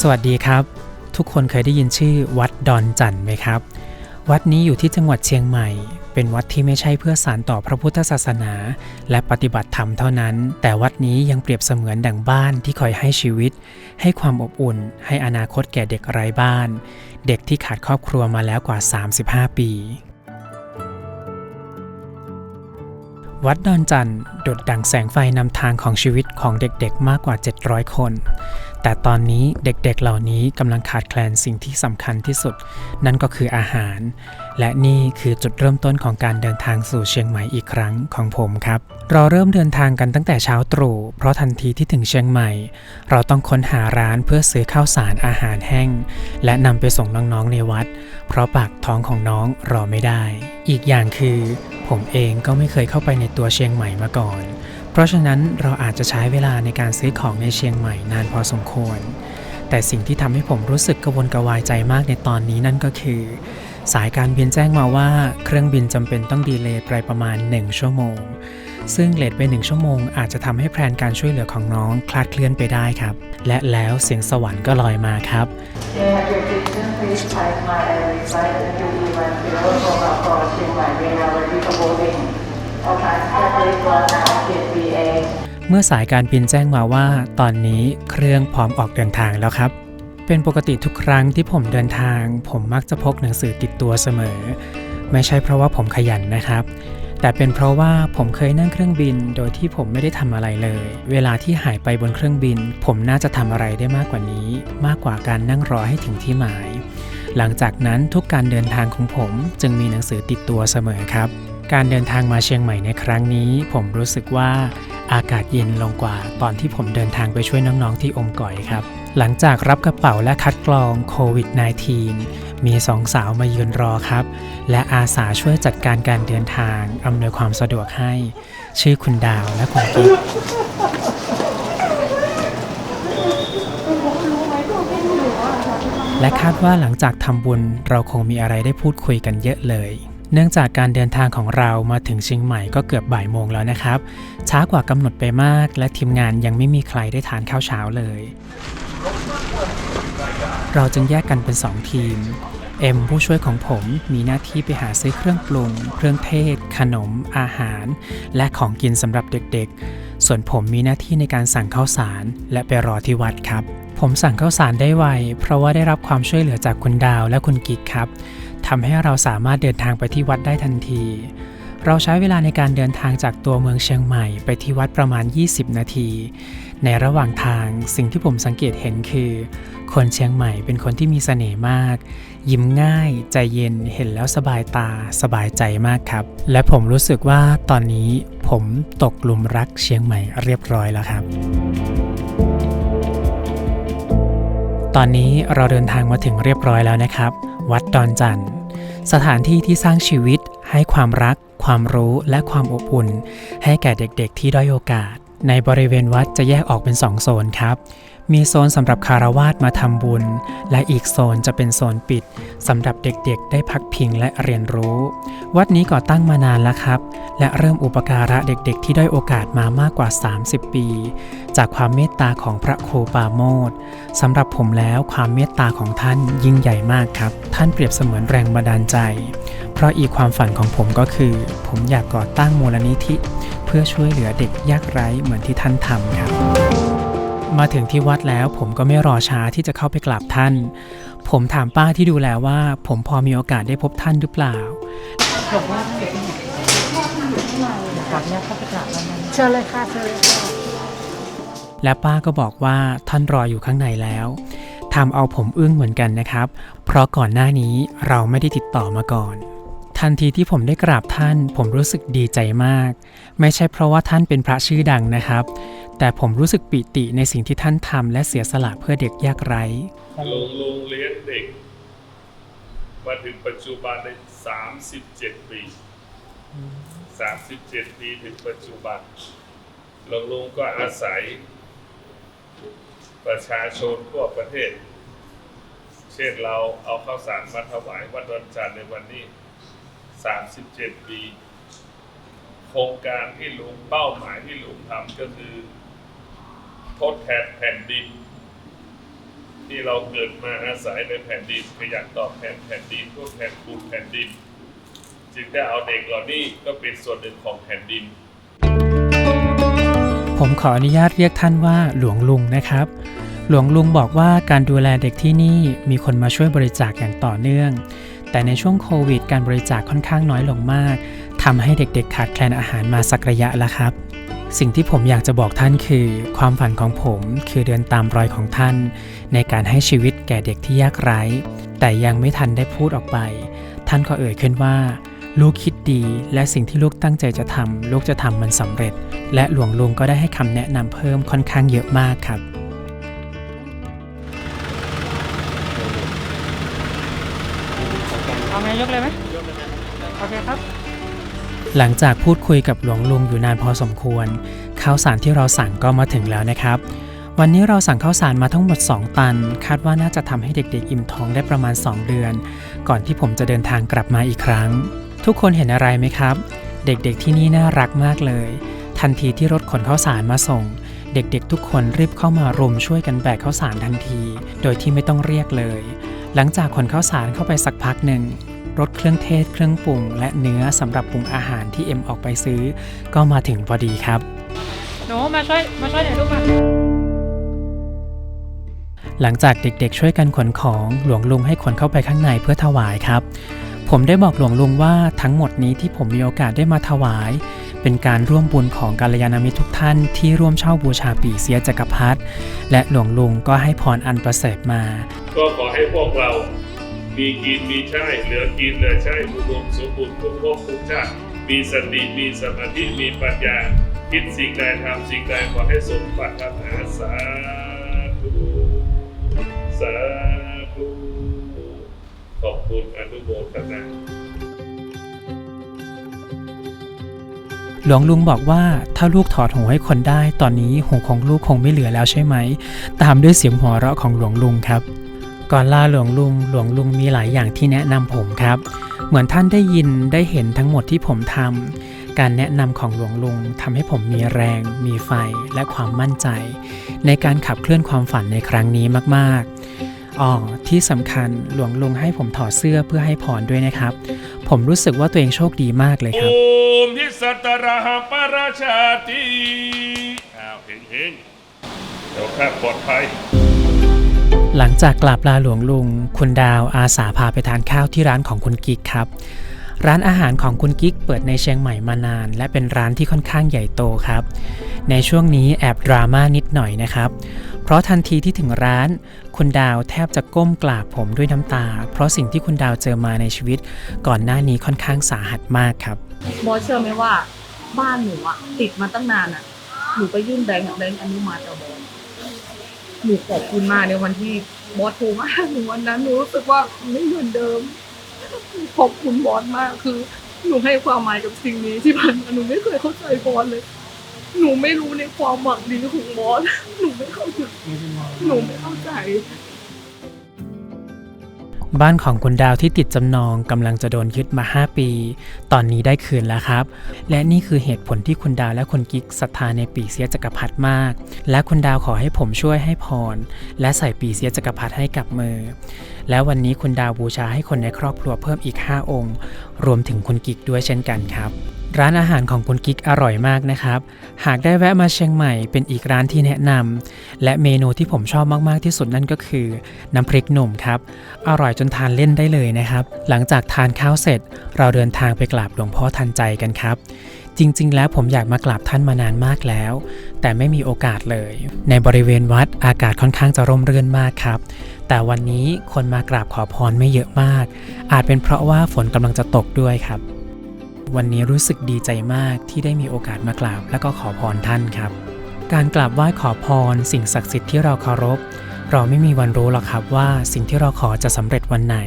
สวัสดีครับ ทุกคนเคยได้ยินชื่อวัดดอนจันต์ไหมครับ วัดนี้อยู่ที่จังหวัดเชียงใหม่ เป็นวัดที่ไม่ใช่เพื่อสานต่อพระพุทธศาสนา และปฏิบัติธรรมเท่านั้น แต่วัดนี้ยังเปรียบเสมือนดั่งบ้านที่คอยให้ชีวิต ให้ความอบอุ่น ให้อนาคตแก่เด็กไร้บ้าน เด็กที่ขาดครอบครัวมาแล้วกว่า 35 ปี วัดดอนจันทร์โดดดั่งแสงไฟนำทางของชีวิตของเด็กๆ มากกว่า 700 คน แต่ตอนนี้เด็กๆ เหล่านี้กำลังขาดแคลนสิ่งที่สำคัญที่สุด นั่นก็คืออาหาร และนี่คือจุดเริ่มต้นของการเดินทางสู่เชียงใหม่อีกครั้งของผมครับ เราเริ่มเดินทางกันตั้งแต่เช้าตรู่ เพราะทันทีที่ถึงเชียงใหม่ เราต้องค้นหาร้านเพื่อซื้อข้าวสารอาหารแห้ง และนำไปส่งน้องๆ ในวัด เพราะปากท้องของน้องรอไม่ได้ อีกอย่างคือ ผมเองก็ไม่เคยเข้าไปในตัวเชียงใหม่มาก่อน เพราะฉะนั้นเราอาจจะใช้เวลาในการซื้อของในเชียงใหม่นานพอสมควร แต่สิ่งที่ทำให้ผมรู้สึกกระวนกระวายใจมากในตอนนี้นั่นก็คือ สายการบินแจ้งมาว่าเครื่องบินจำเป็นต้องดีเลย์ไปประมาณ 1 ชั่วโมง ซึ่งเลทไป1ชั่วโมงอาจจะทำให้แผนการช่วยเหลือของน้องคลาดเคลื่อนไปได้ครับ และแล้วเสียงสวรรค์ก็ลอยมาครับ เมื่อสายการบินแจ้งมาว่า ตอนนี้เครื่องพร้อมออกเดินทางแล้วครับ เป็นปกติทุกครั้งที่ผมเดินทาง ผมมักจะพกหนังสือติดตัวเสมอ ไม่ใช่เพราะว่าผมขยันนะครับ แต่เป็นเพราะว่าผมเคยนั่งเครื่องบินโดยที่ผมไม่ได้ทำอะไรเลย เวลาที่หายไปบนเครื่องบิน ผมน่าจะทำอะไรได้มากกว่านี้ มากกว่าการนั่งรอให้ถึงที่หมาย หลังจากนั้นทุกการเดินทางของผมจึงมีหนังสือติดตัวเสมอครับ การเดินทางมาเชียงใหม่ในครั้งนี้ ผมรู้สึกว่าอากาศเย็นลงกว่าตอนที่ผมเดินทางไปช่วยน้องๆที่อมก่อยครับ หลังจากรับกระเป๋าและคัดกรองโควิด -19 มีสองสาวมายืนรอครับ และอาสาช่วยจัดการการเดินทางอำนวยความสะดวกให้ ชื่อคุณดาวและคุณกิ๊ก และคาดว่าหลังจากทำบุญเราคงมีอะไรได้พูดคุยกันเยอะเลย เนื่องจากการเดินทางของเรามาถึงเชียงใหม่ก็เกือบบ่ายโมงแล้วนะครับ ช้ากว่ากำหนดไปมาก และทีมงานยังไม่มีใครได้ทานข้าวเช้าเลย เราจึงแยกกันเป็น 2 ทีมเอ็มผู้ช่วยของผมมีหน้าที่ไปหาซื้อเครื่องปรุง เครื่องเทศ ขนม อาหาร และของกินสำหรับเด็กๆ ส่วนผมมีหน้าที่ในการสั่งข้าวสาร และไปรอที่วัดครับ ผมสั่งข้าวสารได้ไว เพราะว่าได้รับความช่วยเหลือจากคุณดาวและคุณกิกครับทำให้เราสามารถเดินทางไปที่วัดได้ทันที เราใช้เวลาในการเดินทางจากตัวเมืองเชียงใหม่ไปที่วัดประมาณ 20 นาที ในระหว่างทางสิ่งที่ผมสังเกตเห็นคือ คนเชียงใหม่เป็นคนที่มีเสน่ห์มาก ยิ้มง่าย ใจเย็นเห็นแล้วสบายตา สบายใจมากครับ และผมรู้สึกว่าตอนนี้ผมตกหลุมรักเชียงใหม่เรียบร้อยแล้วครับ ตอนนี้เราเดินทางมาถึงเรียบร้อยแล้วนะครับ วัดดอนจันทร์สถานที่ที่สร้างชีวิตให้ความรัก ความรู้และความอบอุ่น ให้แก่เด็กๆที่ด้อยโอกาส ในบริเวณวัดจะแยกออกเป็น2โซนครับ มีโซนสำหรับคารวาสมาทำบุญ และอีกโซนจะเป็นโซนปิดสำหรับเด็กๆ ได้พักพิงและเรียนรู้ วัดนี้ก่อตั้งมานานแล้วครับ และเริ่มอุปการะเด็กๆ ที่ได้โอกาสมามากกว่า 30 ปี จากความเมตตาของพระครูปาโมดสำหรับผมแล้วความเมตตาของท่านยิ่งใหญ่มากครับ ท่านเปรียบเสมือนแรงบันดาลใจ เพราะอีกความฝันของผมก็คือ ผมอยากก่อตั้งมูลนิธิ เพื่อช่วยเหลือเด็กยากไร้เหมือนที่ท่านทำครับ มาถึงที่วัดแล้วผมก็ไม่รอช้าที่จะเข้าไปกราบท่าน ผมถามป้าที่ดูแลว่า ผมพอมีโอกาสได้พบท่านหรือเปล่าบอกว่าเด็กอยู่ข้างในครับเนี่ยเข้าไปกราบแล้วนั้นเชิญเลยค่ะเชิญเลยค่ะและป้าก็บอกว่าท่านรออยู่ข้างในแล้วทำเอาผมอึ้งเหมือนกันนะครับ เพราะก่อนหน้านี้เราไม่ได้ติดต่อมาก่อน ทันทีที่ผมได้กราบท่าน ผมรู้สึกดีใจมาก ไม่ใช่เพราะว่าท่านเป็นพระชื่อดังนะครับ แต่ผมรู้สึกปิติในสิ่งที่ท่านทำและเสียสละเพื่อเด็กยากไร้ลงโรงเรียนเด็ก มาถึงปัจจุบันในสามสิบเจ็ดปีสามสิบเจ็ดปีถึงปัจจุบันหลวงลุงก็อาศัย ประชาชนทั่วประเทศ เช่นเราเอาข้าวสารมาถวายวัดดอนจันทร์ในวันนี้ สามสิบเจ็ดปี โครงการที่ลุงเป้าหมายที่ลุงทำก็คือ ทดแทนแผ่นดิน ที่เราเกิดมาอาศัยในแผ่นดินขยันตอบแทนแผ่นดินทดแทนคุณแผ่นดิน จึงได้เอาเด็กเหล่านี้ก็เป็นส่วนหนึ่งของแผ่นดิน ผมขออนุญาตเรียกท่านว่าหลวงลุงนะครับ หลวงลุงบอกว่าการดูแลเด็กที่นี่มีคนมาช่วยบริจาคอย่างต่อเนื่อง แต่ในช่วงโควิด การบริจาคค่อนข้างน้อยลงมากทำให้เด็กๆขาดแคลนอาหารมาสักระยะแล้วครับ สิ่งที่ผมอยากจะบอกท่านคือ ความฝันของผมคือเดินตามรอยของท่าน ในการให้ชีวิตแก่เด็กที่ยากไร้ แต่ยังไม่ทันได้พูดออกไป ท่านก็เอ่ยขึ้นว่า ลูกคิดดีและสิ่งที่ลูกตั้งใจจะทำลูกจะทำมันสำเร็จ และหลวงลุงก็ได้ให้คำแนะนำเพิ่มค่อนข้างเยอะมากครับ งยกเลยไหมโอเคครับ หลังจากพูดคุยกับหลวงลุงอยู่นานพอสมควร ข้าวสารที่เราสั่งก็มาถึงแล้วนะครับ วันนี้เราสั่งข้าวสารมาทั้งหมด 2 ตัน คาดว่าน่าจะทำให้เด็กๆ อิ่มท้องได้ประมาณ 2 เดือน ก่อนที่ผมจะเดินทางกลับมาอีกครั้ง ทุกคนเห็นอะไรไหมครับ เด็กๆที่นี่น่ารักมากเลย ทันทีที่รถขนข้าวสารมาส่งเด็กๆ ทุกคนรีบเข้ามารุมช่วยกันแบกข้าวสารทันที โดยที่ไม่ต้องเรียกเลย หลังจากขนข้าวสารเข้าไปสักพักหนึ่ง รถเครื่องเทศเครื่องปรุง และเนื้อสำหรับปรุงอาหารที่เอ็มออกไปซื้อ ก็มาถึงพอดีครับหนูมาช่วยมาช่วยหน่อยลูกมาหลังจากเด็กๆ ช่วยกันขนของหลวงลุงให้ขนเข้าไปข้างในเพื่อถวายครับ ผมได้บอกหลวงลุงว่าทั้งหมดนี้ที่ผมมีโอกาสได้มาถวาย เป็นการร่วมบุญของกัลยาณมิตรทุกท่านที่ร่วมเช่าบูชาปีเสียจักรพรรดิและหลวงลุงก็ให้พรอันประเสริฐมา ก็ขอให้พวกเรา มีกินมีใช้เหลือกินเหลือใช้อุดมสมบูรณ์ทุกภพทุกชาติมีสติมีสมาธิมีปัญญา คิดสิ่งใดทำสิ่งใดขอให้สมปรารถนาสาธุสาธุขอบคุณอนุโมทนาหลวงลุงบอกว่าถ้าลูกถอดหูให้คนได้ ตอนนี้หูของลูกคงไม่เหลือแล้วใช่ไหม ตามด้วยเสียงหัวเราะของหลวงลุงครับ ก่อนลาหลวงลุงหลวงลุงมีหลายอย่างที่แนะนำผมครับ เหมือนท่านได้ยินได้เห็นทั้งหมดที่ผมทำการแนะนำของหลวงลุงทำให้ผมมีแรง มีไฟและความมั่นใจ ในการขับเคลื่อนความฝันในครั้งนี้มากๆอ๋อที่สำคัญหลวงลุงให้ผมถอดเสื้อเพื่อให้พรด้วยนะครับ ผมรู้สึกว่าตัวเองโชคดีมากเลยครับโอมทิสัตระหปราชาติอ้าวเฮงเฮงเดี๋ยวข้าปลอดภัย หลังจากกราบลาหลวงลุง คุณดาวอาสาพาไปทานข้าวที่ร้านของคุณกิ๊กครับ ร้านอาหารของคุณกิ๊กเปิดในเชียงใหม่มานาน และเป็นร้านที่ค่อนข้างใหญ่โตครับ ในช่วงนี้แอบดราม่านิดหน่อยนะครับ เพราะทันทีที่ถึงร้าน คุณดาวแทบจะก้มกราบผมด้วยน้ำตา เพราะสิ่งที่คุณดาวเจอมาในชีวิต ก่อนหน้านี้ค่อนข้างสาหัสมากครับบอสเชื่อไหมว่าบ้านหนูอะติดมาตั้งนานอะหนูไปยื่นแบงค์แบงค์อนุมัติอะบอส หนูขอบคุณมากในวันที่บอสโทรมาหนูวันนั้นหนูรู้สึกว่าไม่เหมือนเดิม ขอบคุณบอสมากคือหนูให้ความหมายกับสิ่งนี้ที่ผ่านมาหนูไม่เคยเข้าใจบอสเลย หนูไม่รู้ในความหวังดีของบอสหนูไม่เข้าใจหนูไม่เข้าใจ บ้านของคุณดาวที่ติดจำนองกำลังจะโดนยึดมา 5 ปี ตอนนี้ได้คืนแล้วครับ และนี่คือเหตุผลที่คุณดาวและคุณกิ๊กศรัทธาในปีเสียจักรพรรดิมาก และคุณดาวขอให้ผมช่วยให้พร และใส่ปีเสียจักรพรรดิให้กับมือ และวันนี้คุณดาวบูชาให้คนในครอบครัวเพิ่มอีก 5 องค์ รวมถึงคุณกิ๊กด้วยเช่นกันครับ ร้านอาหารของคุณกิ๊กอร่อยมากนะครับ หากได้แวะมาเชียงใหม่เป็นอีกร้านที่แนะนำ และเมนูที่ผมชอบมากๆที่สุดนั่นก็คือ น้ำพริกหนุ่มครับ อร่อยจนทานเล่นได้เลยนะครับ หลังจากทานข้าวเสร็จ เราเดินทางไปกราบหลวงพ่อทันใจกันครับ จริง ๆ แล้วผมอยากมากราบท่านมานานมากแล้ว แต่ไม่มีโอกาสเลย ในบริเวณวัดอากาศค่อนข้างจะร่มรื่นมากครับ แต่วันนี้คนมากราบขอพรไม่เยอะมาก อาจเป็นเพราะว่าฝนกำลังจะตกด้วยครับ วันนี้รู้สึกดีใจมากที่ได้มีโอกาสมากราบและก็ขอพรท่านครับ การกราบไหว้ขอพร สิ่งศักดิ์สิทธิ์ที่เราเคารพ เราไม่มีวันรู้หรอกครับว่าสิ่งที่เราขอจะสำเร็จวันไหน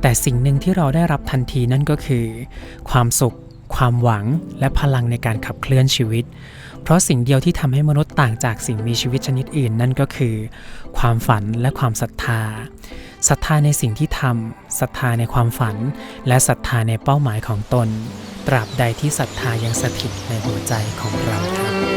แต่สิ่งหนึ่งที่เราได้รับทันทีนั่นก็คือ ความสุข ความหวัง และพลังในการขับเคลื่อนชีวิต เพราะสิ่งเดียวที่ทำให้มนุษย์ต่างจากสิ่งมีชีวิตชนิดอื่นนั่นก็คือ ความฝันและความศรัทธา ศรัทธาในสิ่งที่ทำศรัทธาในความฝัน และศรัทธาในเป้าหมายของตน ตราบใดที่ศรัทธายังสถิตในหัวใจของเราครับ